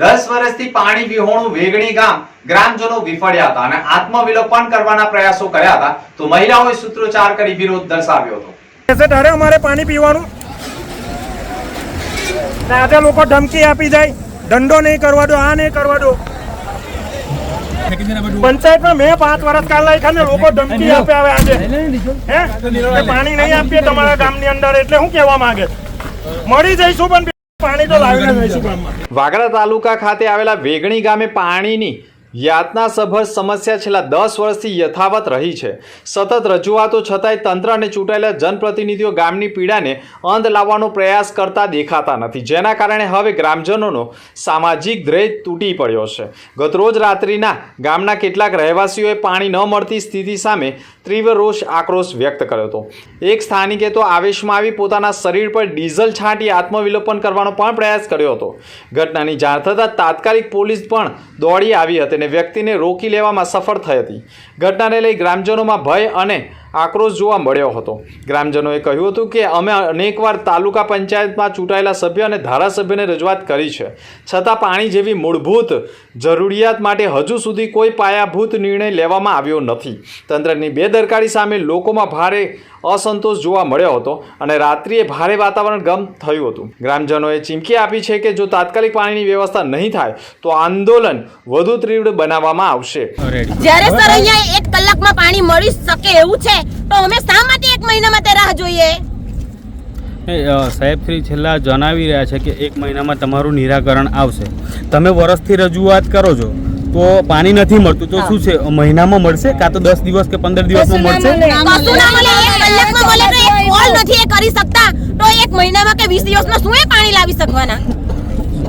દસ વર્ષથી પાણી વિહોણું વેગણી ગામ ગ્રામજનો વિફળ્યા હતા અને આત્મવિલોપન કરવાના પ્રયાસો કર્યા હતા તો મહિલાઓએ સૂત્રોચ્ચાર કરી વિરોધ દર્શાવ્યો હતો. અમારે પાણી પીવાનું. આજે લોકો ધમકી આપી જાય. દંડો નહીં કરવા દો આ નહીં કરવા દો. પંચાયતમાં મેં પાંચ વર્ષ કાલ લાગ્યા ને લોકો ધમકી આપે આવે આજે. હે? પાણી નહીં આપીએ તમારા ગામની અંદર એટલે શું કહેવા માંગે. મળી જઈશું પણ પાણી તો લાવીને જઈશું ગામમાં વાગરા તાલુકા ખાતે આવેલા વેગણી ગામે પાણીની યાતનાસભર સમસ્યા છેલ્લા દસ વર્ષથી યથાવત રહી છે. સતત રજૂઆતો છતાંય તંત્ર અને ચૂંટાયેલા જનપ્રતિનિધિઓ ગામની પીડાને અંત લાવવાનો પ્રયાસ કરતા દેખાતા નથી. જેના કારણે હવે ગ્રામજનોનો સામાજિક ધ્યેય તૂટી પડ્યો છે. ગતરોજ રાત્રિના ગામના કેટલાક રહેવાસીઓએ પાણી ન મળતી સ્થિતિ સામે તીવ્ર રોષ આક્રોશ વ્યક્ત કર્યો હતો. એક સ્થાનિકે તો આવેશમાં આવી પોતાના શરીર પર ડીઝલ છાંટી આત્મવિલોપન કરવાનો પણ પ્રયાસ કર્યો હતો. ઘટનાની જાણ થતાં તાત્કાલિક પોલીસ પણ દોડી આવી હતી. અને વ્યક્તિને રોકી લેવામાં સફળ થઈ હતી. ઘટનાને લઈ ગ્રામજનોમાં ભય અને આક્રોશ જોવા મળ્યો હતો. ગ્રામજનોએ કહ્યું હતું કે અમે અનેકવાર તાલુકા પંચાયતમાં ચૂંટાયેલા સભ્ય અને ધારાસભ્યને રજૂઆત કરી છે. છતાં પાણી જેવી મૂળભૂત જરૂરિયાત માટે હજુ સુધી કોઈ પાયાભૂત નિર્ણય લેવામાં આવ્યો નથી. તંત્રની બેદરકારી સામે લોકોમાં ભારે અસંતોષ જોવા મળ્યો હતો અને રાત્રિએ ભારે વાતાવરણ ગમ થયું હતું. ગ્રામજનોએ ચીમકી આપી છે કે જો તાત્કાલિક પાણીની વ્યવસ્થા નહીં થાય, તો આંદોલન વધુ તીવ્ર બનાવવામાં આવશે. જ્યારે સર અહીંયા એક કલાકમાં પાણી મળી શકે એવું છે? તો અમે શા માટે એક મહિના માટે રાહ જોઈએ? સાહેબ શ્રી છેલ્લા જણાવી રહ્યા છે કે એક મહિનામાં તમારું નિરાકરણ આવશે. તમે વર્ષથી રજૂઆત કરો છો તો પાણી નથી મળતું તો શું છે? મહિનામાં મળશે કાં તો દસ દિવસ કે પંદર દિવસમાં મળશે? કરી શકતા. તો એક મહિનામાં કે વીસ દિવસમાં શું પાણી લાવી શકવાના?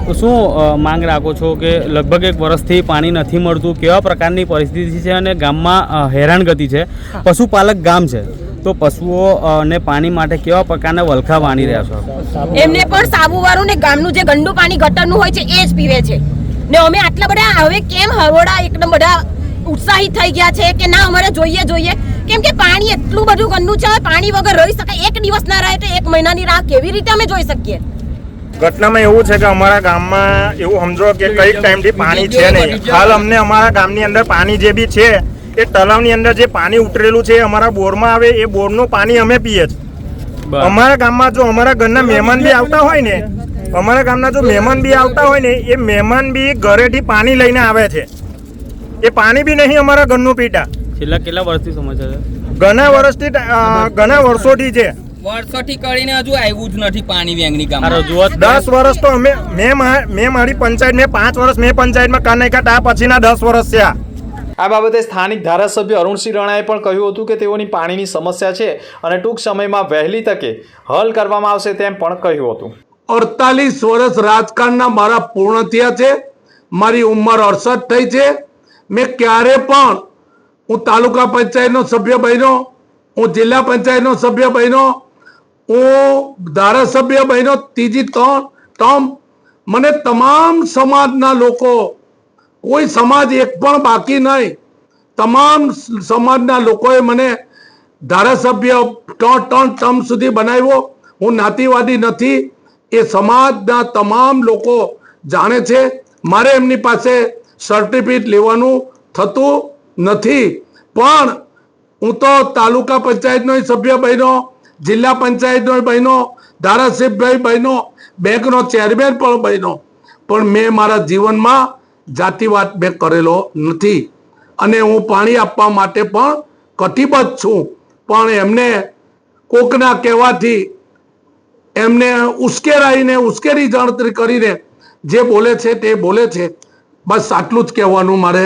શું માંગ રાખો છો કે લગભગ એક વર્ષથી પાણી નથી મળતું? કેવા પ્રકારની પરિસ્થિતિ છે અને ગામમાં હેરાનગતિ છે? પશુપાલક ગામ છે. તો પશુઓ ને પાણી માટે કેવા પ્રકારના વલખા વાણી રહ્યા છો? એમને પણ સાબુ વાળું ને ગામનું જે ગંદુ પાણી ગટરનું હોય છે એ જ પીવે છે. ને અમે આટલા બધા હવે કેમ હરોડા એકદમ બધા ઉત્સાહિત થઈ ગયા છે કે ના અમારે જોઈએ જોઈએ. કેમ કે પાણી એટલું બધું ગંદુ છે પાણી વગર રહી શકાય. એક દિવસ ના રહે તો એક મહિનાની રાહ કેવી રીતે અમે જોઈ શકીએ? ઘટનામાં એવું છે કે અમારા ગામમાં એવું સમજો કે કઈ ટાઈમથી પાણી છે નહીં. હાલ અમને અમારા ગામની અંદર પાણી જે બી છે એ તળાવની અંદર જે પાણી ઉતરેલું છે અમારા બોરમાં આવે એ બોરનું પાણી અમે પીએ છીએ અમારા ગામમાં જો અમારા ઘરના મહેમાન બી આવતા હોય ને અમારા ગામના જો મહેમાન બી આવતા હોય ને એ મહેમાન બી ઘરેથી પાણી લઈને આવે છે. એ પાણી બી નહીં અમારા ઘરનું પીતા. છેલ્લા કેટલા વર્ષથી સમજ છે? ઘણા વર્ષથી ઘણા વર્ષોથી છે. વર્ષોથી કરીને હજુ આવ્યું જ નથી પાણી આ દસ વર્ષ તો અમે મેં મારી પંચાયત મેં પાંચ વર્ષ મેં પંચાયતમાં કાન નાખ્યા પછીના દસ વર્ષ થયા. આ બાબતે સ્થાનિક ધારાસભ્ય અરુણસિંહ રણાએ પણ કહ્યું હતું કે તેઓની પાણીની સમસ્યા છે અને ટૂંક સમયમાં વહેલી તકે હલ કરવામાં આવશે તેમ પણ કહ્યું હતું. અડતાલીસ વર્ષ રાજકારણના મારા પૂર્ણ થયા છે. મારી ઉંમર અડસઠ થઈ છે. મેં ક્યારે પણ હું તાલુકા પંચાયતનો સભ્ય બન્યો હું જિલ્લા પંચાયતનો સભ્ય બન્યો હું ધારાસભ્ય બહેનો, ત્રીજી ત્રણ ટર્મ મને તમામ સમાજના લોકો, કોઈ સમાજ એક પણ બાકી નહીં, તમામ સમાજના લોકોએ મને ધારાસભ્ય ત્રણ ત્રણ ટર્મ સુધી બનાવ્યો. હું નાતીવાદી નથી, એ સમાજના તમામ લોકો જાણે છે, મારે એમની પાસે સર્ટિફિકેટ લેવાનું થતું નથી. પણ હું તો તાલુકા પંચાયતનો સભ્ય બન્યો જિલ્લા પંચાયતનો બહેનો ધારાસભ્યભાઈ બહેનો બેંકનો ચેરમેન પણ બન્યો. પણ મેં મારા જીવનમાં જાતિવાદ મેં કરેલો નથી અને હું પાણી આપવા માટે પણ કટિબદ્ધ છું. પણ એમને કોકના કહેવાથી એમને ઉશ્કેરાઈને ઉશ્કેરી ગણતરી કરીને જે બોલે છે તે બોલે છે. બસ આટલું જ કહેવાનું મારે.